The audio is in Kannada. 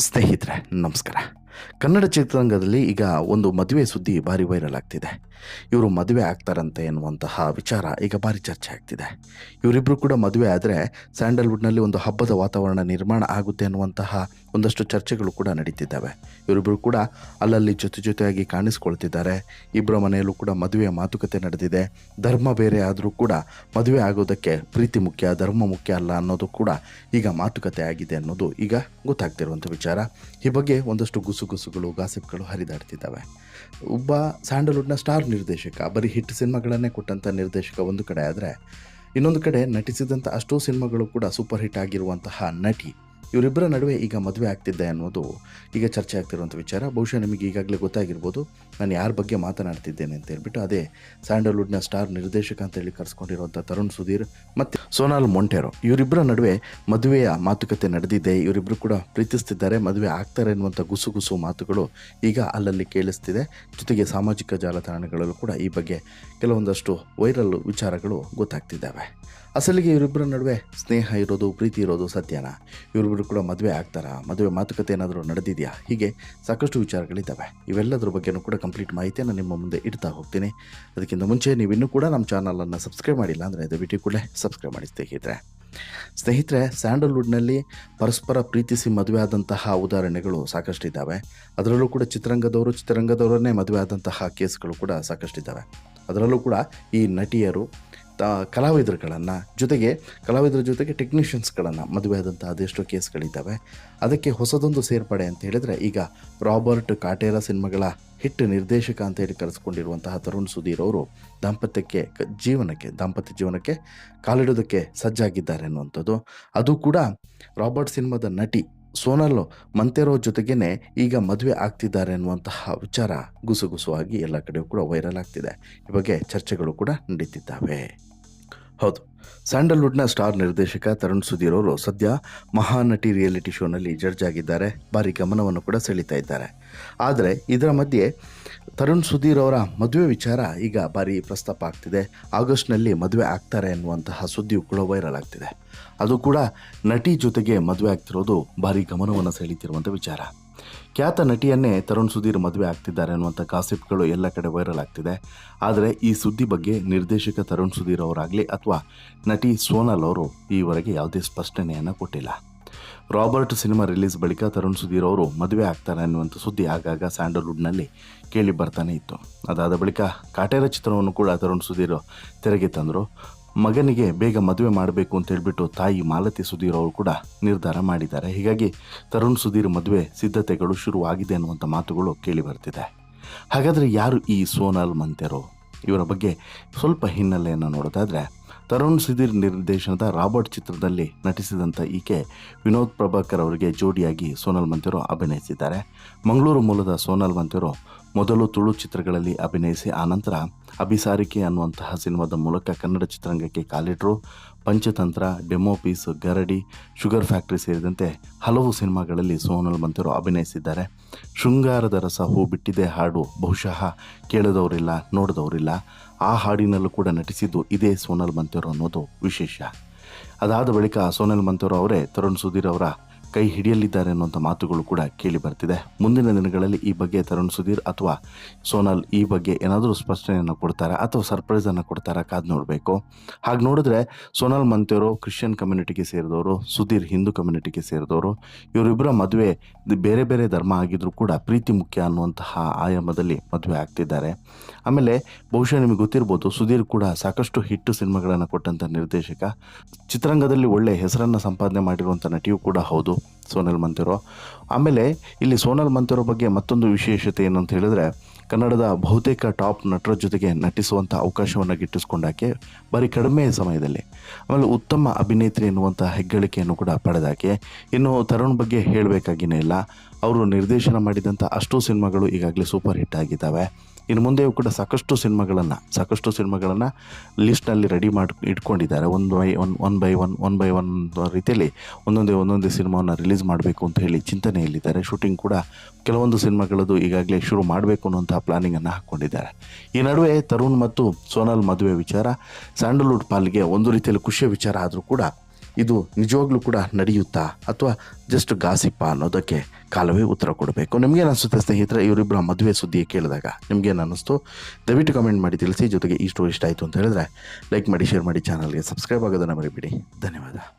ಸ್ನೇಹಿತರೆ ನಮಸ್ಕಾರ. ಕನ್ನಡ ಚಿತ್ರರಂಗದಲ್ಲಿ ಈಗ ಒಂದು ಮದುವೆ ಸುದ್ದಿ ಭಾರಿ ವೈರಲ್ ಆಗ್ತಿದೆ. ಇವರು ಮದುವೆ ಆಗ್ತಾರಂತೆ ಎನ್ನುವಂತಹ ವಿಚಾರ ಈಗ ಭಾರಿ ಚರ್ಚೆ ಆಗ್ತಿದೆ. ಇವರಿಬ್ಬರು ಕೂಡ ಮದುವೆ ಆದರೆ ಸ್ಯಾಂಡಲ್ವುಡ್ನಲ್ಲಿ ಒಂದು ಹಬ್ಬದ ವಾತಾವರಣ ನಿರ್ಮಾಣ ಆಗುತ್ತೆ ಎನ್ನುವಂತಹ ಒಂದಷ್ಟು ಚರ್ಚೆಗಳು ಕೂಡ ನಡೀತಿದ್ದಾವೆ. ಇವರಿಬ್ಬರು ಕೂಡ ಅಲ್ಲಲ್ಲಿ ಜೊತೆ ಜೊತೆಯಾಗಿ ಕಾಣಿಸ್ಕೊಳ್ತಿದ್ದಾರೆ. ಇಬ್ಬರ ಮನೆಯಲ್ಲೂ ಕೂಡ ಮದುವೆಯ ಮಾತುಕತೆ ನಡೆದಿದೆ. ಧರ್ಮ ಬೇರೆ ಆದರೂ ಕೂಡ ಮದುವೆ ಆಗೋದಕ್ಕೆ ಪ್ರೀತಿ ಮುಖ್ಯ, ಧರ್ಮ ಮುಖ್ಯ ಅಲ್ಲ ಅನ್ನೋದು ಕೂಡ ಈಗ ಮಾತುಕತೆ ಆಗಿದೆ ಅನ್ನೋದು ಈಗ ಗೊತ್ತಾಗ್ತಿರುವಂಥ ವಿಚಾರ. ಈ ಬಗ್ಗೆ ಒಂದಷ್ಟು ಗುಸುಗುಸುಗಳು ಗಾಸಿಪ್ಗಳು ಹರಿದಾಡ್ತಿದ್ದಾವೆ. ಒಬ್ಬ ಸ್ಯಾಂಡಲ್ವುಡ್ನ ಸ್ಟಾರ್ ನಿರ್ದೇಶಕ, ಬರೀ ಹಿಟ್ ಸಿನಿಮಾಗಳನ್ನೇ ಕೊಟ್ಟಂಥ ನಿರ್ದೇಶಕ ಒಂದು ಕಡೆ ಆದರೆ, ಇನ್ನೊಂದು ಕಡೆ ನಟಿಸಿದಂಥ ಅಷ್ಟೋ ಸಿನಿಮಾಗಳು ಕೂಡ ಸೂಪರ್ ಹಿಟ್ ಆಗಿರುವಂತಹ ನಟಿ ಇವರಿಬ್ಬರ ನಡುವೆ ಈಗ ಮದುವೆ ಆಗ್ತಿದ್ದೆ ಅನ್ನೋದು ಈಗ ಚರ್ಚೆ ಆಗ್ತಿರುವಂಥ ವಿಚಾರ. ಬಹುಶಃ ನಿಮಗೆ ಈಗಾಗಲೇ ಗೊತ್ತಾಗಿರ್ಬೋದು. ನಾನು ಯಾರ ಬಗ್ಗೆ ಮಾತನಾಡ್ತಿದ್ದೇನೆ ಅಂತ ಹೇಳ್ಬಿಟ್ಟು ಅದೇ ಸ್ಯಾಂಡಲ್ವುಡ್ನ ಸ್ಟಾರ್ ನಿರ್ದೇಶಕ ಅಂತ ಹೇಳಿ ಕರೆಸ್ಕೊಂಡಿರುವಂಥ ತರುಣ್ ಸುಧೀರ್ ಮತ್ತು ಸೋನಾಲ್ ಮೊಂಟೆರೋ. ಇವರಿಬ್ಬರ ನಡುವೆ ಮದುವೆಯ ಮಾತುಕತೆ ನಡೆದಿದೆ. ಇವರಿಬ್ಬರು ಕೂಡ ಪ್ರೀತಿಸ್ತಿದ್ದಾರೆ. ಮದುವೆ ಆಗ್ತಾರೆ ಅನ್ನುವಂಥ ಗುಸುಗುಸು ಮಾತುಗಳು ಈಗ ಅಲ್ಲಲ್ಲಿ ಕೇಳಿಸ್ತಿದೆ. ಜೊತೆಗೆ ಸಾಮಾಜಿಕ ಜಾಲತಾಣಗಳಲ್ಲೂ ಕೂಡ ಈ ಬಗ್ಗೆ ಕೆಲವೊಂದಷ್ಟು ವೈರಲ್ ವಿಚಾರಗಳು ಗೊತ್ತಾಗ್ತಿದ್ದಾವೆ. ಅಸಲಿಗೆ ಇವರಿಬ್ಬರ ನಡುವೆ ಸ್ನೇಹ ಇರೋದು, ಪ್ರೀತಿ ಇರೋದು ಸತ್ಯನಾ. ಇವರಿಬ್ಬರು ಕೂಡ ಮದುವೆ ಆಗ್ತಾರಾ? ಮದುವೆ ಮಾತುಕತೆ ಏನಾದರೂ ನಡೆದಿದೆಯಾ? ಹೀಗೆ ಸಾಕಷ್ಟು ವಿಚಾರಗಳಿದ್ದಾವೆ. ಇವೆಲ್ಲದರ ಬಗ್ಗೆನೂ ಕೂಡ ಕಂಪ್ಲೀಟ್ ಮಾಹಿತಿಯನ್ನು ನಿಮ್ಮ ಮುಂದೆ ಇಡ್ತಾ ಹೋಗ್ತೀನಿ. ಅದಕ್ಕಿಂತ ಮುಂಚೆ ನೀವು ಇನ್ನೂ ಕೂಡ ನಮ್ಮ ಚಾನಲನ್ನು ಸಬ್ಸ್ಕ್ರೈಬ್ ಮಾಡಿಲ್ಲ ಅಂದರೆ ದಯವಿಟ್ಟು ಕೂಡಲೇ ಸಬ್ಸ್ಕ್ರೈಬ್ ಮಾಡಿ ಸ್ನೇಹಿತರೆ. ಸ್ನೇಹಿತರೆ, ಸ್ಯಾಂಡಲ್ವುಡ್ನಲ್ಲಿ ಪರಸ್ಪರ ಪ್ರೀತಿಸಿ ಮದುವೆ ಆದಂತಹ ಉದಾಹರಣೆಗಳು ಸಾಕಷ್ಟಿದ್ದಾವೆ. ಅದರಲ್ಲೂ ಕೂಡ ಚಿತ್ರರಂಗದವರು ಚಿತ್ರರಂಗದವರನ್ನೇ ಮದುವೆ ಆದಂತಹ ಕೇಸ್ಗಳು ಕೂಡ ಸಾಕಷ್ಟಿದ್ದಾವೆ. ಅದರಲ್ಲೂ ಕೂಡ ಈ ನಟಿಯರು ಕಲಾವಿದರುಗಳನ್ನು ಜೊತೆಗೆ ಕಲಾವಿದರ ಜೊತೆಗೆ ಟೆಕ್ನಿಷಿಯನ್ಸ್ಗಳನ್ನು ಮದುವೆ ಆದಂಥ ಅದೆಷ್ಟೋ ಕೇಸ್ಗಳಿದ್ದಾವೆ. ಅದಕ್ಕೆ ಹೊಸದೊಂದು ಸೇರ್ಪಡೆ ಅಂತ ಹೇಳಿದರೆ ಈಗ ರಾಬರ್ಟ್ ಕಾಟೇರ ಸಿನಿಮಾಗಳ ಹಿಟ್ ನಿರ್ದೇಶಕ ಅಂತ ಹೇಳಿ ಕರೆಸ್ಕೊಂಡಿರುವಂತಹ ತರುಣ್ ಸುಧೀರ್ ಅವರು ದಾಂಪತ್ಯಕ್ಕೆ, ಜೀವನಕ್ಕೆ, ದಾಂಪತ್ಯ ಜೀವನಕ್ಕೆ ಕಾಲಿಡೋದಕ್ಕೆ ಸಜ್ಜಾಗಿದ್ದಾರೆ ಅನ್ನುವಂಥದ್ದು. ಅದು ಕೂಡ ರಾಬರ್ಟ್ ಸಿನಿಮಾದ ನಟಿ ಸೋನಲ್ ಮಂತೆರೋ ಜೊತೆಗೇ ಈಗ ಮದುವೆ ಆಗ್ತಿದ್ದಾರೆ ಅನ್ನುವಂತಹ ವಿಚಾರ ಗುಸುಗುಸುವಾಗಿ ಎಲ್ಲ ಕಡೆಯೂ ಕೂಡ ವೈರಲ್ ಆಗ್ತಿದೆ. ಈ ಬಗ್ಗೆ ಚರ್ಚೆಗಳು ಕೂಡ ನಡೀತಿದ್ದಾವೆ. ಹೌದು. ಸ್ಯಾಂಡಲ್ವುಡ್ನ ಸ್ಟಾರ್ ನಿರ್ದೇಶಕ ತರುಣ್ ಸುಧೀರ್ ಅವರು ಸದ್ಯ ಮಹಾನಟಿ ರಿಯಾಲಿಟಿ ಶೋನಲ್ಲಿ ಜಡ್ಜ್ ಆಗಿದ್ದಾರೆ ಭಾರಿ ಗಮನವನ್ನು ಕೂಡ ಸೆಳೀತಾ ಇದ್ದಾರೆ. ಆದರೆ ಇದರ ಮಧ್ಯೆ ತರುಣ್ ಸುಧೀರ್ ಅವರ ಮದುವೆ ವಿಚಾರ ಈಗ ಭಾರಿ ಪ್ರಸ್ತಾಪ ಆಗ್ತಿದೆ. ಆಗಸ್ಟ್ನಲ್ಲಿ ಮದುವೆ ಆಗ್ತಾರೆ ಎನ್ನುವಂತಹ ಸುದ್ದಿಯು ಕೂಡ ವೈರಲ್ ಆಗ್ತಿದೆ. ಅದು ಕೂಡ ನಟಿ ಜೊತೆಗೆ ಮದುವೆ ಆಗ್ತಿರೋದು ಭಾರಿ ಗಮನವನ್ನು ಸೆಳೀತಿರುವಂಥ ವಿಚಾರ. ಖ್ಯಾತ ನಟಿಯನ್ನೇ ತರುಣ್ ಸುಧೀರ್ ಮದುವೆ ಆಗ್ತಿದ್ದಾರೆ ಅನ್ನುವಂಥ ಕಾಸಿಪ್ಗಳು ಎಲ್ಲ ಕಡೆ ವೈರಲ್ ಆಗ್ತಿದೆ. ಆದರೆ ಈ ಸುದ್ದಿ ಬಗ್ಗೆ ನಿರ್ದೇಶಕ ತರುಣ್ ಸುಧೀರ್ ಅವರಾಗಲಿ ಅಥವಾ ನಟಿ ಸೋನಲ್ ಅವರು ಈವರೆಗೆ ಯಾವುದೇ ಸ್ಪಷ್ಟನೆಯನ್ನು ಕೊಟ್ಟಿಲ್ಲ. ರಾಬರ್ಟ್ ಸಿನಿಮಾ ರಿಲೀಸ್ ಬಳಿಕ ತರುಣ್ ಸುಧೀರ್ ಅವರು ಮದುವೆ ಆಗ್ತಾರೆ ಅನ್ನುವಂಥ ಸುದ್ದಿ ಆಗಾಗ ಸ್ಯಾಂಡಲ್ವುಡ್ನಲ್ಲಿ ಕೇಳಿ ಬರ್ತಾನೆ ಇತ್ತು. ಅದಾದ ಬಳಿಕ ಕಾಟೇರ ಚಿತ್ರವನ್ನು ಕೂಡ ತರುಣ್ ಸುಧೀರ್ ತೆರೆಗೆ ತಂದರು. ಮಗನಿಗೆ ಬೇಗ ಮದುವೆ ಮಾಡಬೇಕು ಅಂತ ಹೇಳ್ಬಿಟ್ಟು ತಾಯಿ ಮಾಲತಿ ಸುಧೀರ್ ಅವರು ಕೂಡ ನಿರ್ಧಾರ ಮಾಡಿದ್ದಾರೆ. ಹೀಗಾಗಿ ತರುಣ್ ಸುಧೀರ್ ಮದುವೆ ಸಿದ್ಧತೆಗಳು ಶುರುವಾಗಿದೆ ಅನ್ನುವಂಥ ಮಾತುಗಳು ಕೇಳಿ ಬರ್ತಿದೆ. ಹಾಗಾದರೆ ಯಾರು ಈ ಸೋನಾಲ್ ಮಂತೆರೋ ಇವರ ಬಗ್ಗೆ ಸ್ವಲ್ಪ ಹಿನ್ನೆಲೆಯನ್ನು ನೋಡೋದಾದರೆ, ತರುಣ್ ಸುಧೀರ್ ನಿರ್ದೇಶನದ ರಾಬರ್ಟ್ ಚಿತ್ರದಲ್ಲಿ ನಟಿಸಿದಂಥ ಈಕೆ ವಿನೋದ್ ಪ್ರಭಾಕರ್ ಅವರಿಗೆ ಜೋಡಿಯಾಗಿ ಸೋನಲ್ ಮಂತೆರೋ ಅಭಿನಯಿಸಿದ್ದಾರೆ. ಮಂಗಳೂರು ಮೂಲದ ಸೋನಲ್ ಮಂತೆರೋ ಮೊದಲು ತುಳು ಚಿತ್ರಗಳಲ್ಲಿ ಅಭಿನಯಿಸಿ, ಆನಂತರ ಅಭಿಸಾರಿಕೆ ಅನ್ನುವಂತಹ ಸಿನಿಮಾದ ಮೂಲಕ ಕನ್ನಡ ಚಿತ್ರರಂಗಕ್ಕೆ ಕಾಲಿಟ್ರು. Panchatantra, demo piece, Garadi, sugar factory ಸೇರಿದಂತೆ ಹಲವು ಸಿನಿಮಾಗಳಲ್ಲಿ ಸೋನಲ್ ಮಂತಿರು ಅಭಿನಯಿಸಿದ್ದಾರೆ. ಶೃಂಗಾರದ ರಸ ಹೂ ಬಿಟ್ಟಿದೆ ಹಾಡು. ಬಹುಶಃ ಕೇಳದವರಿಲ್ಲ, ನೋಡಿದವರಿಲ್ಲ. ಆ ಹಾಡಿನಲ್ಲೂ ಕೂಡ ನಟಿಸಿದ್ದು ಇದೇ ಸೋನಲ್ ಮಂತಿರು ಅನ್ನೋದು ವಿಶೇಷ. ಅದಾದ ಬಳಿಕ ಸೋನಲ್ ಮಂತೆರೋ ಅವರೇ ತರುಣ್ ಸುಧೀರ್ ಅವರ ಕೈ ಹಿಡಿಯಲಿದ್ದಾರೆ ಅನ್ನುವಂಥ ಮಾತುಗಳು ಕೂಡ ಕೇಳಿ ಬರ್ತಿದೆ. ಮುಂದಿನ ದಿನಗಳಲ್ಲಿ ಈ ಬಗ್ಗೆ ತರುಣ್ ಸುಧೀರ್ ಅಥವಾ ಸೋನಲ್ ಈ ಬಗ್ಗೆ ಏನಾದರೂ ಸ್ಪಷ್ಟನೆಯನ್ನು ಕೊಡ್ತಾರಾ ಅಥವಾ ಸರ್ಪ್ರೈಸನ್ನು ಕೊಡ್ತಾರಾ ಕಾದು ನೋಡಬೇಕು. ಹಾಗೆ ನೋಡಿದ್ರೆ ಸೋನಲ್ ಮಂತೆಯವರು ಕ್ರಿಶ್ಚಿಯನ್ ಕಮ್ಯುನಿಟಿಗೆ ಸೇರಿದವರು, ಸುಧೀರ್ ಹಿಂದೂ ಕಮ್ಯುನಿಟಿಗೆ ಸೇರಿದವರು ಇವರಿಬ್ಬರ ಮದುವೆ ಬೇರೆ ಬೇರೆ ಧರ್ಮ ಆಗಿದ್ದರೂ ಕೂಡ ಪ್ರೀತಿ ಮುಖ್ಯ ಅನ್ನುವಂತಹ ಆಯಾಮದಲ್ಲಿ ಮದುವೆ ಆಗ್ತಿದ್ದಾರೆ. ಆಮೇಲೆ ಬಹುಶಃ ನಿಮಗೆ ಗೊತ್ತಿರ್ಬೋದು, ಸುಧೀರ್ ಕೂಡ ಸಾಕಷ್ಟು ಹಿಟ್ಟು ಸಿನಿಮಾಗಳನ್ನು ಕೊಟ್ಟಂಥ ನಿರ್ದೇಶಕ. ಚಿತ್ರರಂಗದಲ್ಲಿ ಒಳ್ಳೆ ಹೆಸರನ್ನು ಸಂಪಾದನೆ ಮಾಡಿರುವಂಥ ನಟಿಯೂ ಕೂಡ ಹೌದು, ಸೋನಲ್ ಮಂತಿರೋ. ಆಮೇಲೆ ಇಲ್ಲಿ ಸೋನಲ್ ಮಂತಿರೋ ಬಗ್ಗೆ ಮತ್ತೊಂದು ವಿಶೇಷತೆ ಏನು ಅಂತ ಹೇಳಿದ್ರೆ, ಕನ್ನಡದ ಬಹುತೇಕ ಟಾಪ್ ನಟರ ಜೊತೆಗೆ ನಟಿಸುವಂಥ ಅವಕಾಶವನ್ನು ಗಿಟ್ಟಿಸ್ಕೊಂಡಾಕೆ ಬರೀ ಕಡಿಮೆ ಸಮಯದಲ್ಲಿ. ಆಮೇಲೆ ಉತ್ತಮ ಅಭಿನೇತ್ರಿ ಎನ್ನುವಂಥ ಹೆಗ್ಗಳಿಕೆಯನ್ನು ಕೂಡ ಪಡೆದಾಕೆ. ಇನ್ನು ತರುಣ್ ಬಗ್ಗೆ ಹೇಳಬೇಕಾಗಿನೇ ಇಲ್ಲ, ಅವರು ನಿರ್ದೇಶನ ಮಾಡಿದಂಥ ಅಷ್ಟೂ ಸಿನಿಮಾಗಳು ಈಗಾಗಲೇ ಸೂಪರ್ ಹಿಟ್ ಆಗಿದ್ದಾವೆ. ಇನ್ನು ಮುಂದೆಯೂ ಕೂಡ ಸಾಕಷ್ಟು ಸಿನಿಮಾಗಳನ್ನು ಸಾಕಷ್ಟು ಸಿನಿಮಾಗಳನ್ನು ಲಿಸ್ಟ್ನಲ್ಲಿ ರೆಡಿ ಮಾಡಿ, ಇಟ್ಕೊಂಡಿದ್ದಾರೆ. ಒಂದು by one one by one one by one ರೀತಿಯಲ್ಲಿ ಒಂದೊಂದೇ ಒಂದೊಂದೇ ಸಿನಿಮಾವನ್ನು ರಿಲೀಸ್ ಮಾಡಬೇಕು ಅಂತ ಹೇಳಿ ಚಿಂತನೆಯಲ್ಲಿದ್ದಾರೆ. ಶೂಟಿಂಗ್ ಕೂಡ ಕೆಲವೊಂದು ಸಿನಿಮಾಗಳದ್ದು ಈಗಾಗಲೇ ಶುರು ಮಾಡಬೇಕು ಅನ್ನುವಂಥ ಪ್ಲಾನಿಂಗನ್ನು ಹಾಕ್ಕೊಂಡಿದ್ದಾರೆ. ಈ ನಡುವೆ ತರುಣ್ ಮತ್ತು ಸೋನಲ್ ಮದುವೆ ವಿಚಾರ ಸ್ಯಾಂಡಲ್ವುಡ್ ಪಾಲಿಗೆ ಒಂದು ರೀತಿಯಲ್ಲಿ ಖುಷಿಯ ವಿಚಾರ ಆದರೂ ಕೂಡ ಇದು ನಿಜವಾಗ್ಲೂ ಕೂಡ ನಡೆಯುತ್ತಾ ಅಥವಾ ಜಸ್ಟ್ ಗಾಸಿಪ್ಪ ಅನ್ನೋದಕ್ಕೆ ಕಾಲವೇ ಉತ್ತರ ಕೊಡಬೇಕು? ನಿಮಗೇನು ಅನಿಸುತ್ತೆ ಸ್ನೇಹಿತರೆ? ಇವರಿಬ್ಬರ ಮದುವೆ ಸುದ್ದಿ ಕೇಳಿದಾಗ ನಿಮಗೇನು ಅನ್ನಿಸ್ತು ದಯವಿಟ್ಟು ಕಮೆಂಟ್ ಮಾಡಿ, ತಿಳಿಸಿ. ಜೊತೆಗೆ ಈ ಸ್ಟೋರಿ ಇಷ್ಟ ಆಯಿತು ಅಂತ ಹೇಳಿದ್ರೆ ಲೈಕ್ ಮಾಡಿ ಶೇರ್ ಮಾಡಿ ಚಾನಲ್ಗೆ ಸಬ್ಸ್ಕ್ರೈಬ್ ಆಗೋದನ್ನು ಮರಿಬಿಡಿ. ಧನ್ಯವಾದ.